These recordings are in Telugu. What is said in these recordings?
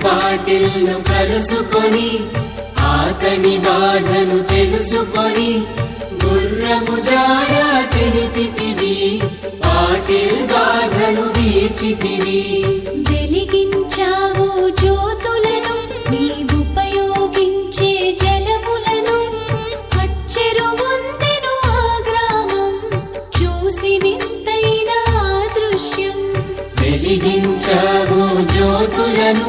పాటిల్ను కలుసుకొని ఆతని బాధను తెలుసుకొని గుర్రము జాడ తెలిపితివి పాటిల్ బాధను తీర్చితివి. వెలిగించావు జ్యోతులను నీవుపయోగించే జలములను అచ్చెరు వందెను ఆ గ్రామం చూసి వింతైన దృశ్యం. వెలిగించావు జ్యోతులను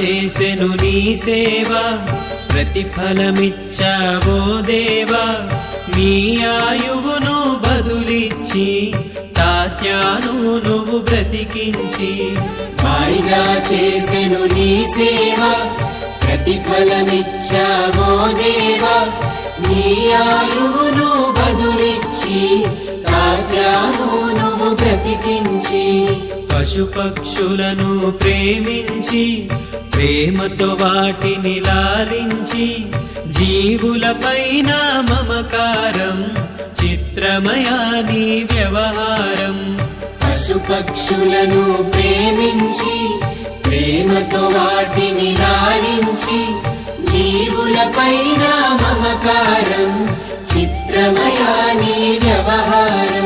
చేసెను నీ సేవ ప్రతిఫలమిచ్చావో దేవా. నీ ఆయువును బదులిచ్చి తాత్యాను నువ్వు బ్రతికించి. మాయిజా చేసెను నీ సేవ ప్రతిఫలమిచ్చావో దేవా. నీ ఆయువును బదులిచ్చి తాత్యాను నువ్వు బ్రతికించి. పశుపక్షులను ప్రేమించి ప్రేమతో వాటిని లాలించి జీవులపైన మమకారం చిత్రమయా నీ వ్యవహారం. పశుపక్షులను ప్రేమించి ప్రేమతో వాటిని లాలించి జీవులపైన మమకారం చిత్రమయాని వ్యవహారం.